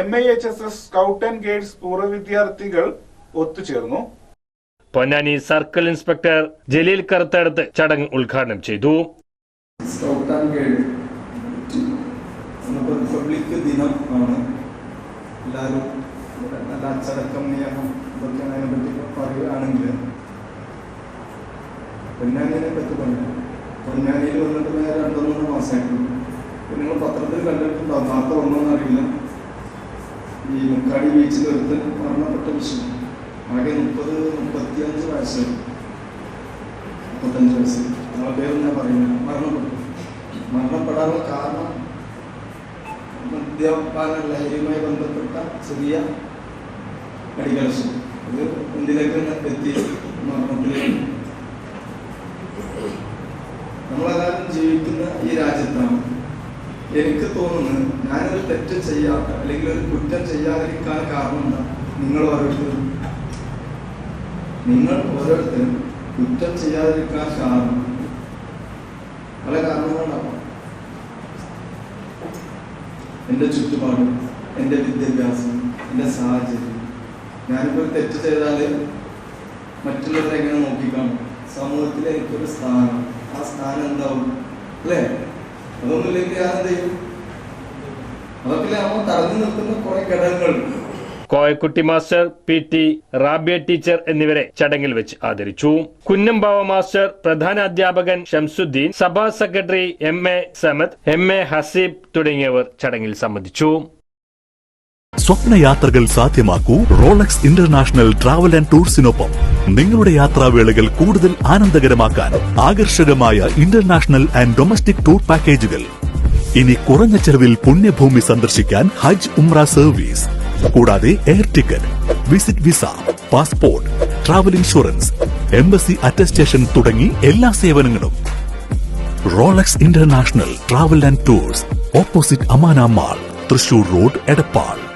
M I H S S scout and guides പൂർവ വിദ്യാർത്ഥികൾ ഒത്തുചേർന്നു. പൊന്നാനി സർക്കിൾ ഇൻസ്പെക്ടർ ജലീൽ കറുത്തടുത്ത് ചടങ്ങ് ഉദ്ഘാടനം ചെയ്തു. സ്കൗട്ട് ആൻഡ് ഗൈഡ് റിപ്പബ്ലിക് ദിനം ആണ്. എല്ലാവരും നല്ല അച്ചടക്കം നിയമം ഇതൊക്കെ അതിനെ പറ്റി പറയുകയാണെങ്കിൽ പൊന്നാനിനെ പറ്റി പറഞ്ഞു. പൊന്നാനിയിൽ വന്നിട്ട് ഞാൻ രണ്ടു മൂന്ന് മാസമായിട്ടുള്ളൂ. പിന്നെ നിങ്ങൾ പത്രത്തിൽ കണ്ടിട്ടുണ്ടാവും വാർത്ത ഒന്നും അറിയില്ല. ഈ മുക്കാടി ബീച്ചിൽ ഒരുത്തൻ മരണപ്പെട്ട വിഷയം. ആകെ മുപ്പത് മുപ്പത്തിയഞ്ച് വയസ്സ് മുപ്പത്തഞ്ച് വയസ്സ് ആ പേര് ഞാൻ പറയുന്നത് മരണപ്പെട്ടു. മരണപ്പെടാനുള്ള കാരണം മദ്യപാന ലഹരിയുമായി ബന്ധപ്പെട്ട ചെറിയ മെഡിക്കൽ അസുഖം. ഇത് എന്തിലേക്ക് എത്തി? മരണത്തിലേക്ക്. നമ്മളെല്ലാവരും ജീവിക്കുന്ന ഈ രാജ്യത്താണ് എനിക്ക് തോന്നുന്നത് ഞാനൊരു തെറ്റ് ചെയ്യാത്ത അല്ലെങ്കിൽ ഒരു കുറ്റം ചെയ്യാതിരിക്കാൻ കാരണം എന്താ? നിങ്ങൾ ഓരോരുത്തരും. നിങ്ങൾ ഓരോരുത്തരും കുറ്റം ചെയ്യാതിരിക്കാൻ കാരണം പല കാരണങ്ങളുണ്ടാവാം. എന്റെ ചുറ്റുപാടും എന്റെ വിദ്യാഭ്യാസം എന്റെ സാഹചര്യം. ഞാനിപ്പോൾ ഒരു തെറ്റ് ചെയ്താൽ മറ്റുള്ളവരെ എങ്ങനെ നോക്കിക്കാണും? സമൂഹത്തിൽ എനിക്കൊരു സ്ഥാനം. ആ സ്ഥാനം എന്താവും? അല്ലേ? അതൊന്നുമില്ലെങ്കിൽ ഞാൻ എന്ത് ചെയ്യും? അതൊക്കെ നമ്മൾ തടഞ്ഞു നിൽക്കുന്ന കുറെ ഘടകങ്ങൾ. Koyakutty master P T Rabiya teacher എന്നിവരെ ചടങ്ങിൽ വെച്ച് ആദരിച്ചു. കുന്നംബാവ മാസ്റ്റർ പ്രധാന അധ്യാപകൻ ഷംസുദ്ദീൻ സഭാ secretary M A Samad M A Haseeb തുടങ്ങിയവർ ചടങ്ങിൽ സംബന്ധിച്ചു. സ്വപ്ന യാത്രകൾ സാധ്യമാക്കൂ റോളക്സ് ഇന്റർനാഷണൽ ട്രാവൽ ആൻഡ് ടൂർസിനൊപ്പം നിങ്ങളുടെ യാത്രാവേളകൾ കൂടുതൽ ആനന്ദകരമാക്കാൻ ആകർഷകമായ ഇന്റർനാഷണൽ ആൻഡ് ഡൊമസ്റ്റിക് ടൂർ പാക്കേജുകൾ. ഇനി കുറഞ്ഞ ചെലവിൽ പുണ്യഭൂമി സന്ദർശിക്കാൻ ഹജ്ജ് ഉംറ സർവീസ്. കൂടാതെ air ticket visit visa passport travel insurance embassy attestation തുടങ്ങി എല്ലാ സേവനങ്ങളും. Rolex international travel and tours opposite Amana mall Thrissur road Edappal.